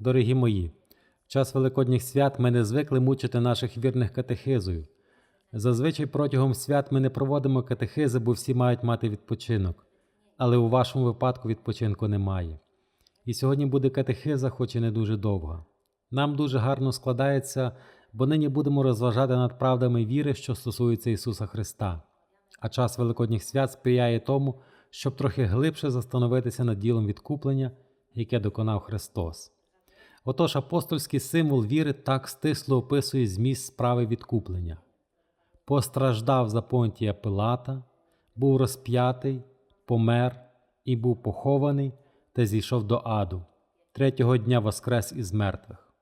Дорогі мої, в час Великодніх свят ми не звикли мучити наших вірних катехизою. Зазвичай протягом свят ми не проводимо катехизи, бо всі мають мати відпочинок. Але у вашому випадку відпочинку немає. І сьогодні буде катехиза, хоч і не дуже довга. Нам дуже гарно складається, бо нині будемо розважати над правдами віри, що стосуються Ісуса Христа. А час Великодніх свят сприяє тому, щоб трохи глибше застановитися над ділом відкуплення, яке доконав Христос. Отож, апостольський символ віри так стисло описує зміст справи відкуплення. Постраждав за понтія Пилата, був розп'ятий, помер і був похований та зійшов до аду, третього дня воскрес із мертвих.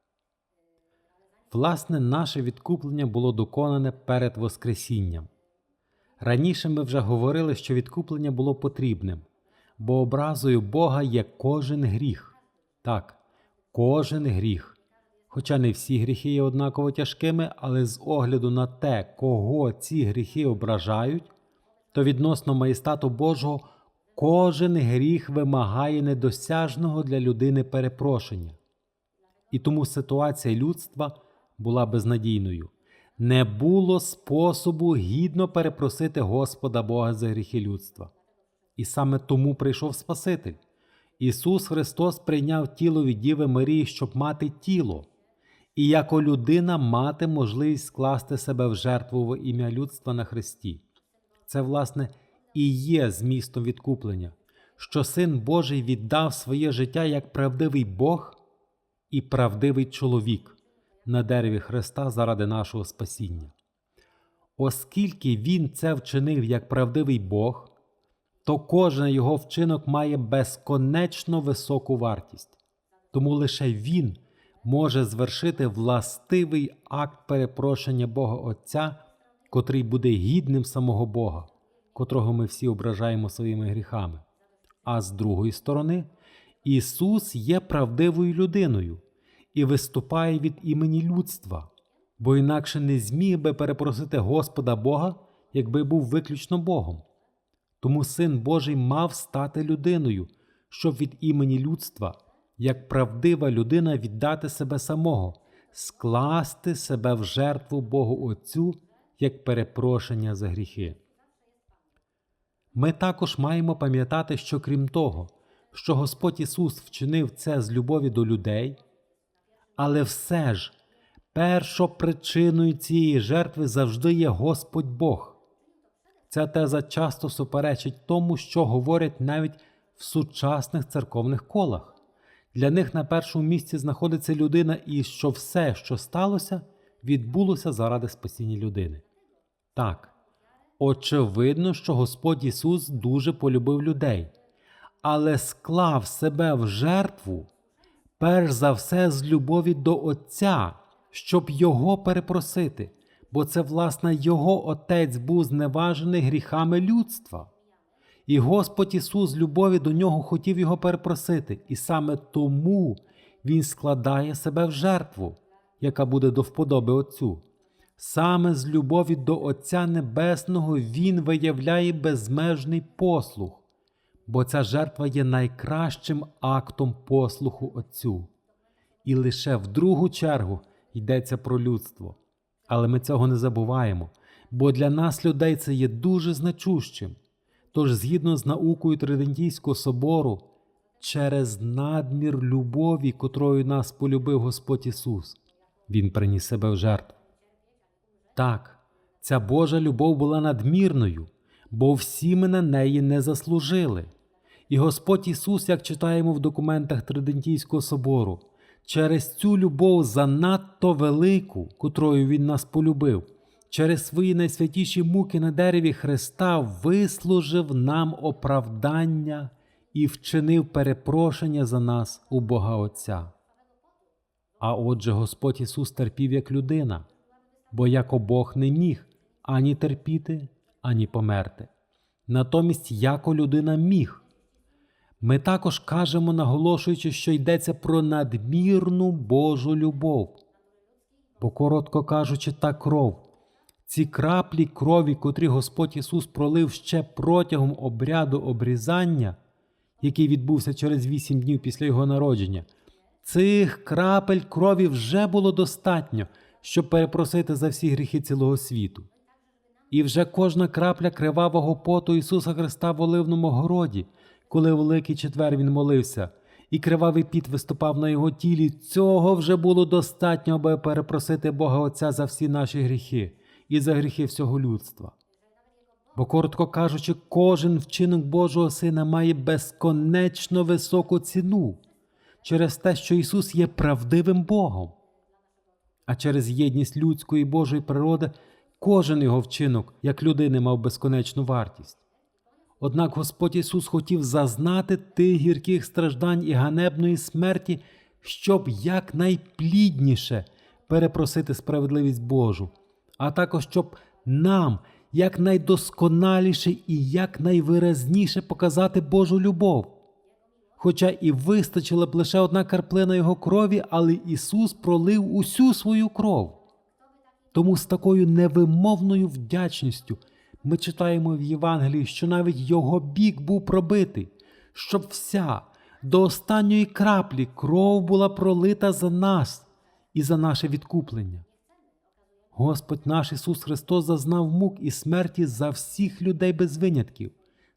Власне, наше відкуплення було доконане перед Воскресінням. Раніше ми вже говорили, що відкуплення було потрібним, бо образою Бога є кожен гріх. Так, кожен гріх. Хоча не всі гріхи є однаково тяжкими, але з огляду на те, кого ці гріхи ображають, то відносно маєстату Божого кожен гріх вимагає недосяжного для людини перепрошення. І тому ситуація людства була безнадійною. Не було способу гідно перепросити Господа Бога за гріхи людства. І саме тому прийшов Спаситель. Ісус Христос прийняв тіло від Діви Марії, щоб мати тіло, і як людина мати можливість скласти себе в жертву в ім'я людства на Христі. Це, власне, і є змістом відкуплення, що Син Божий віддав своє життя як правдивий Бог і правдивий чоловік на дереві Христа заради нашого спасіння. Оскільки Він це вчинив як правдивий Бог, то кожен його вчинок має безконечно високу вартість, тому лише Він може звершити властивий акт перепрошення Бога Отця, котрий буде гідним самого Бога, котрого ми всі ображаємо своїми гріхами. А з другої сторони, Ісус є правдивою людиною і виступає від імені людства, бо інакше не зміг би перепросити Господа Бога, якби був виключно Богом. Тому Син Божий мав стати людиною, щоб від імені людства, як правдива людина, віддати себе самого, скласти себе в жертву Богу Отцю як перепрошення за гріхи. Ми також маємо пам'ятати, що крім того, що Господь Ісус вчинив це з любові до людей, але все ж першопричиною цієї жертви завжди є Господь Бог. Ця теза часто суперечить тому, що говорять навіть в сучасних церковних колах. Для них на першому місці знаходиться людина, і що все, що сталося, відбулося заради спасіння людини. Так, очевидно, що Господь Ісус дуже полюбив людей, але склав себе в жертву, перш за все, з любові до Отця, щоб Його перепросити бо це, власне, його Отець був зневажений гріхами людства. І Господь Ісус з любові до нього хотів його перепросити, і саме тому Він складає себе в жертву, яка буде до вподоби Отцю. Саме з любові до Отця Небесного Він виявляє безмежний послух, бо ця жертва є найкращим актом послуху Отцю. І лише в другу чергу йдеться про людство. Але ми цього не забуваємо, бо для нас, людей, це є дуже значущим. Тож, згідно з наукою Тридентійського собору, через надмір любові, котрою нас полюбив Господь Ісус, Він приніс себе в жертву. Так, ця Божа любов була надмірною, бо всі ми на неї не заслужили. І Господь Ісус, як читаємо в документах Тридентійського собору, через цю любов занадто велику, котрою Він нас полюбив, через свої найсвятіші муки на дереві Христа вислужив нам оправдання і вчинив перепрошення за нас у Бога Отця. А отже, Господь Ісус терпів як людина, бо як Бог не міг ані терпіти, ані померти. Натомість, яко людина міг. Ми також кажемо, наголошуючи, що йдеться про надмірну Божу любов. Бо, коротко кажучи, та кров, ці краплі крові, котрі Господь Ісус пролив ще протягом обряду обрізання, який відбувся через вісім днів після Його народження, Цих крапель крові вже було достатньо, щоб перепросити за всі гріхи цілого світу. І вже кожна крапля кривавого поту Ісуса Христа в Оливному городі, коли Великий четвер Він молився, і кривавий піт виступав на його тілі, цього вже було достатньо, аби перепросити Бога Отця за всі наші гріхи і за гріхи всього людства. Бо, коротко кажучи, кожен вчинок Божого Сина має безконечно високу ціну через те, що Ісус є правдивим Богом. А через єдність людської Божої природи кожен його вчинок, як людини, мав безконечну вартість. Однак Господь Ісус хотів зазнати тих гірких страждань і ганебної смерті, щоб якнайплідніше перепросити справедливість Божу, а також щоб нам якнайдосконаліше і якнайвиразніше показати Божу любов. Хоча і вистачила б лише одна карплина його крові, але Ісус пролив усю свою кров. Тому з такою невимовною вдячністю ми читаємо в Євангелії, що навіть його бік був пробитий, щоб вся до останньої краплі кров була пролита за нас і за наше відкуплення. Господь наш Ісус Христос зазнав мук і смерті за всіх людей без винятків,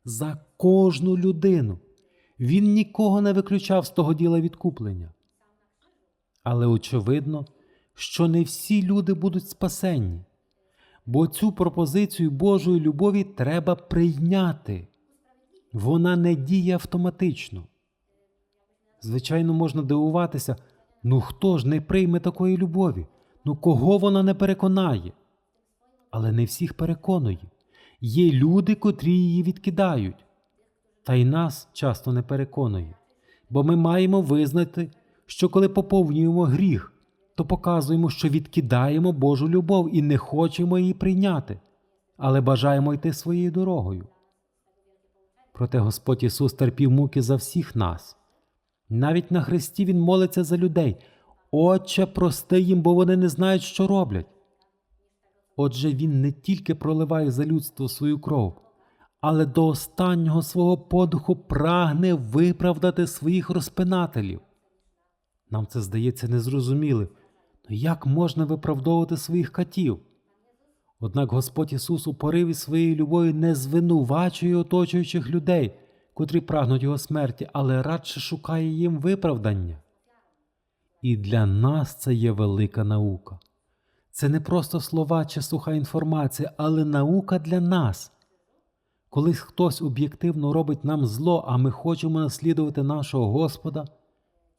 за кожну людину. Він нікого не виключав з того діла відкуплення. Але очевидно, що не всі люди будуть спасенні, бо цю пропозицію Божої любові треба прийняти. Вона не діє автоматично. Звичайно, можна дивуватися, ну хто ж не прийме такої любові? Ну кого вона не переконає? Але не всіх переконує. Є люди, котрі її відкидають. Та й нас часто не переконує, бо ми маємо визнати, що коли поповнюємо гріх, то показуємо, що відкидаємо Божу любов і не хочемо її прийняти, але бажаємо йти своєю дорогою. Проте Господь Ісус терпів муки за всіх нас. Навіть на Христі Він молиться за людей. Отче, прости їм, бо вони не знають, що роблять. Отже, Він не тільки проливає за людство свою кров, але до останнього свого подиху прагне виправдати своїх розпинателів. Нам це здається незрозумілим. Ну як можна виправдовувати своїх катів? Однак Господь Ісус у пориві своєї любові не звинувачує оточуючих людей, котрі прагнуть Його смерті, але радше шукає їм виправдання. І для нас це є велика наука. Це не просто слова чи суха інформація, але наука для нас. Коли хтось об'єктивно робить нам зло, а ми хочемо наслідувати нашого Господа,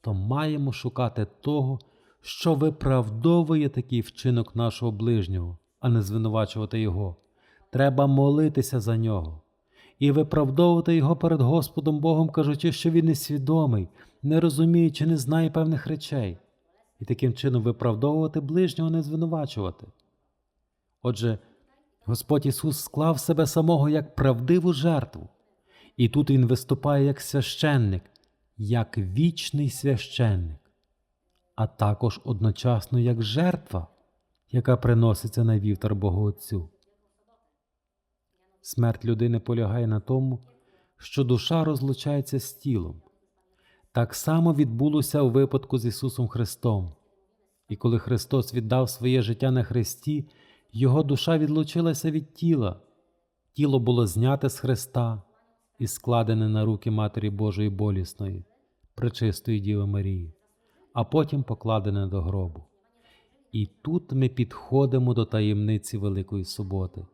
то маємо шукати того, що виправдовує такий вчинок нашого ближнього, а не звинувачувати Його. Треба молитися за нього і виправдовувати його перед Господом Богом, кажучи, що він несвідомий, не розуміє чи не знає певних речей, і таким чином виправдовувати ближнього не звинувачувати. Отже, Господь Ісус склав себе самого як правдиву жертву, і тут Він виступає як священник, як вічний священник, а також одночасно як жертва, яка приноситься на вівтар Богу Отцю. Смерть людини полягає на тому, що душа розлучається з тілом. Так само відбулося у випадку з Ісусом Христом. І коли Христос віддав своє життя на Христі, Його душа відлучилася від тіла, тіло було зняте з Христа і складене на руки Матері Божої болісної, пречистої Діви Марії, а потім покладене до гробу. І тут ми підходимо до таємниці Великої суботи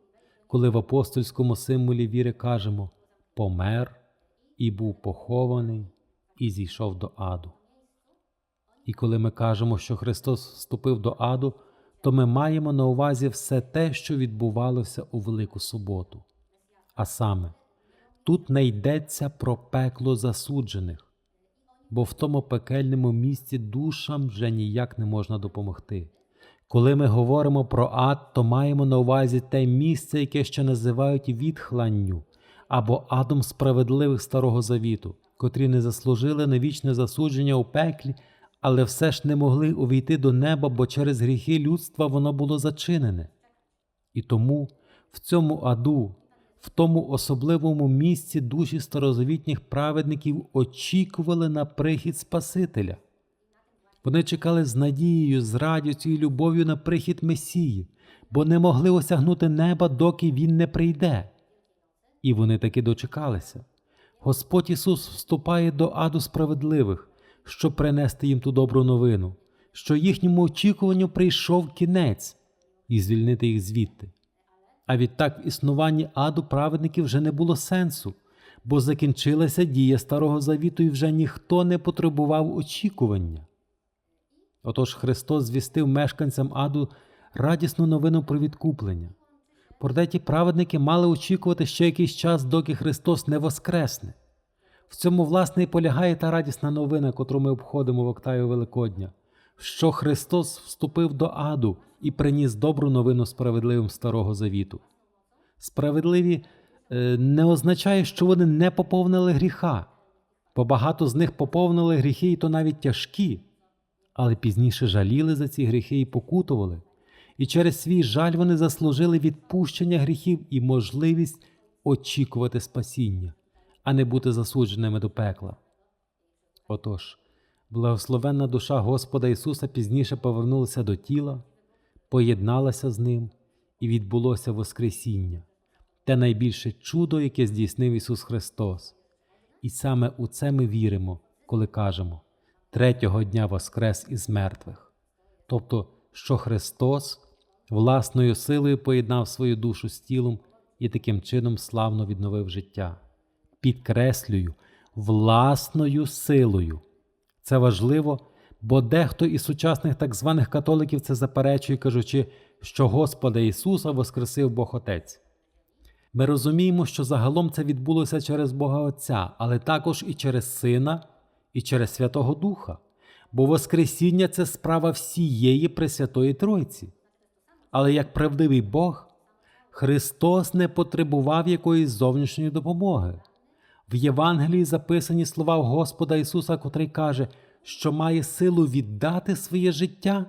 коли в апостольському символі віри кажемо помер і був похований, і зійшов до аду. І коли ми кажемо, що Христос вступив до аду, то ми маємо на увазі все те, що відбувалося у Велику суботу. А саме, тут не йдеться про пекло засуджених, бо в тому пекельному місці душам вже ніяк не можна допомогти. Коли ми говоримо про ад, то маємо на увазі те місце, яке ще називають відхланню або адом справедливих Старого Завіту, котрі не заслужили на вічне засудження у пеклі, але все ж не могли увійти до неба, бо через гріхи людства воно було зачинене. І тому в цьому аду, в тому особливому місці душі старозавітніх праведників очікували на прихід Спасителя. Вони чекали з надією, з радістю і любов'ю на прихід Месії, бо не могли осягнути неба, доки Він не прийде. І вони таки дочекалися. Господь Ісус вступає до аду справедливих, щоб принести їм ту добру новину, що їхньому очікуванню прийшов кінець і звільнити їх звідти. А відтак в існуванні аду праведників вже не було сенсу, бо закінчилася дія Старого Завіту і вже ніхто не потребував очікування. Отож Христос звістив мешканцям аду радісну новину про відкуплення. Проте ті праведники мали очікувати ще якийсь час, доки Христос не воскресне. В цьому, власне, і полягає та радісна новина, котру ми обходимо в Октаю Великодня, що Христос вступив до аду і приніс добру новину справедливим Старого Завіту. Справедливі е, не означає, що вони не поповнили гріха, бо багато з них поповнили гріхи, і то навіть тяжкі, але пізніше жаліли за ці гріхи і покутували, і через свій жаль вони заслужили відпущення гріхів і можливість очікувати спасіння, а не бути засудженими до пекла. Отож, благословенна душа Господа Ісуса пізніше повернулася до тіла, поєдналася з Ним і відбулося Воскресіння, те найбільше чудо, яке здійснив Ісус Христос. І саме у це ми віримо, коли кажемо третього дня Воскрес із мертвих, тобто, що Христос власною силою поєднав свою душу з тілом і таким чином славно відновив життя. Підкреслюю, власною силою. Це важливо, бо дехто із сучасних так званих католиків це заперечує, кажучи, що Господа Ісуса воскресив Бог Отець. Ми розуміємо, що загалом це відбулося через Бога Отця, але також і через Сина, і через Святого Духа, бо Воскресіння це справа всієї Пресвятої Тройці. Але як правдивий Бог, Христос не потребував якоїсь зовнішньої допомоги. В Євангелії записані слова Господа Ісуса, котрий каже, що має силу віддати своє життя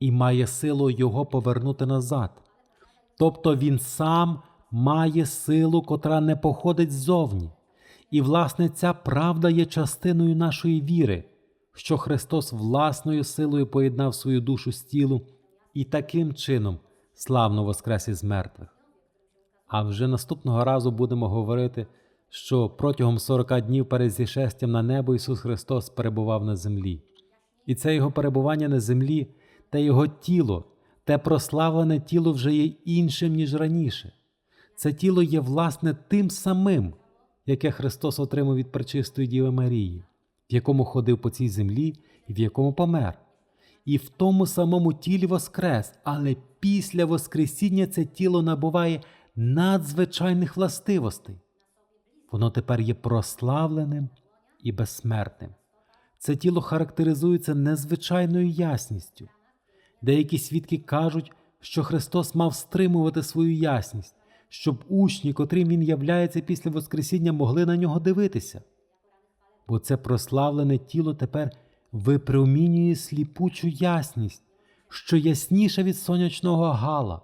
і має силу Його повернути назад. Тобто Він сам має силу, котра не походить ззовні. І, власне, ця правда є частиною нашої віри, що Христос власною силою поєднав свою душу з тілом і таким чином славно воскрес із мертвих. А вже наступного разу будемо говорити, що протягом 40 днів перед зішестям на небо Ісус Христос перебував на землі, і це Його перебування на землі та Його тіло, те прославлене тіло вже є іншим, ніж раніше. Це тіло є, власне, тим самим, яке Христос отримав від пречистої Діви Марії, в якому ходив по цій землі і в якому помер. І в тому самому тілі воскрес, але після Воскресіння це тіло набуває надзвичайних властивостей. Воно тепер є прославленим і безсмертним. Це тіло характеризується незвичайною ясністю. Деякі свідки кажуть, що Христос мав стримувати свою ясність, щоб учні, котрим Він являється після Воскресіння, могли на нього дивитися. Бо це прославлене тіло тепер випромінює сліпучу ясність, що ясніша від сонячного гала,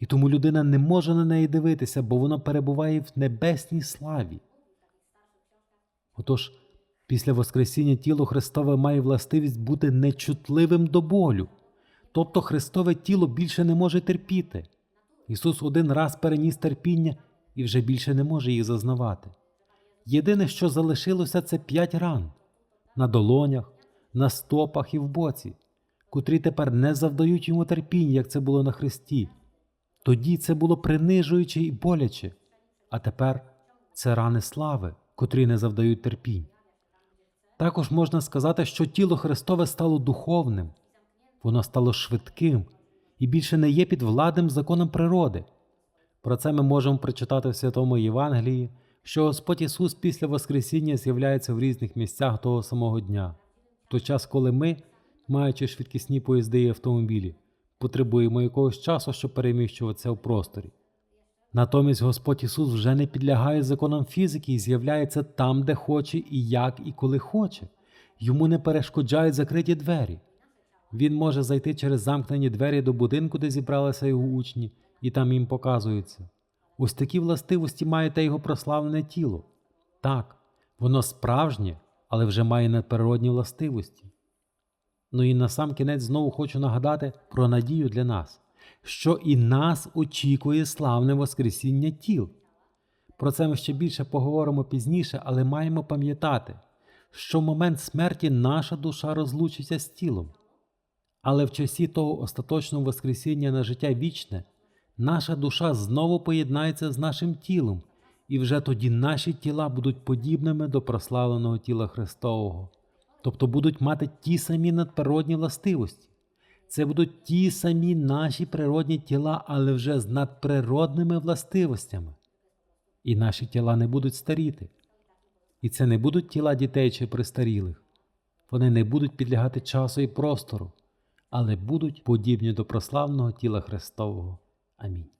і тому людина не може на неї дивитися, бо воно перебуває в небесній славі. Отож, після Воскресіння тіло Христове має властивість бути нечутливим до болю, тобто Христове тіло більше не може терпіти. Ісус один раз переніс терпіння і вже більше не може їх зазнавати. Єдине, що залишилося, це п'ять ран на долонях, на стопах і в боці, котрі тепер не завдають йому терпіння, як це було на Христі. Тоді це було принижуюче і боляче, а тепер це рани слави, котрі не завдають терпінь. Також можна сказати, що тіло Христове стало духовним, воно стало швидким і більше не є під владним законом природи. Про це ми можемо прочитати в Святому Євангелії, що Господь Ісус після Воскресіння з'являється в різних місцях того самого дня, в той час, коли ми, маючи швидкісні поїзди і автомобілі, потребуємо якогось часу, щоб переміщуватися в просторі. Натомість Господь Ісус вже не підлягає законам фізики і з'являється там, де хоче, і як, і коли хоче. Йому не перешкоджають закриті двері. Він може зайти через замкнені двері до будинку, де зібралися його учні, і там їм показується. Ось такі властивості має те його прославлене тіло. Так, воно справжнє, але вже має надприродні властивості. Ну і на сам кінець знову хочу нагадати про надію для нас, що і нас очікує славне Воскресіння тіл. Про це ми ще більше поговоримо пізніше, але маємо пам'ятати, що в момент смерті наша душа розлучиться з тілом. Але в часі того остаточного Воскресіння на життя вічне, наша душа знову поєднається з нашим тілом, і вже тоді наші тіла будуть подібними до прославленого тіла Христового, тобто будуть мати ті самі надприродні властивості. Це будуть ті самі наші природні тіла, але вже з надприродними властивостями. І наші тіла не будуть старіти. І це не будуть тіла дітей чи престарілих. Вони не будуть підлягати часу і простору, але будуть подібні до прославного тіла Христового. Амінь.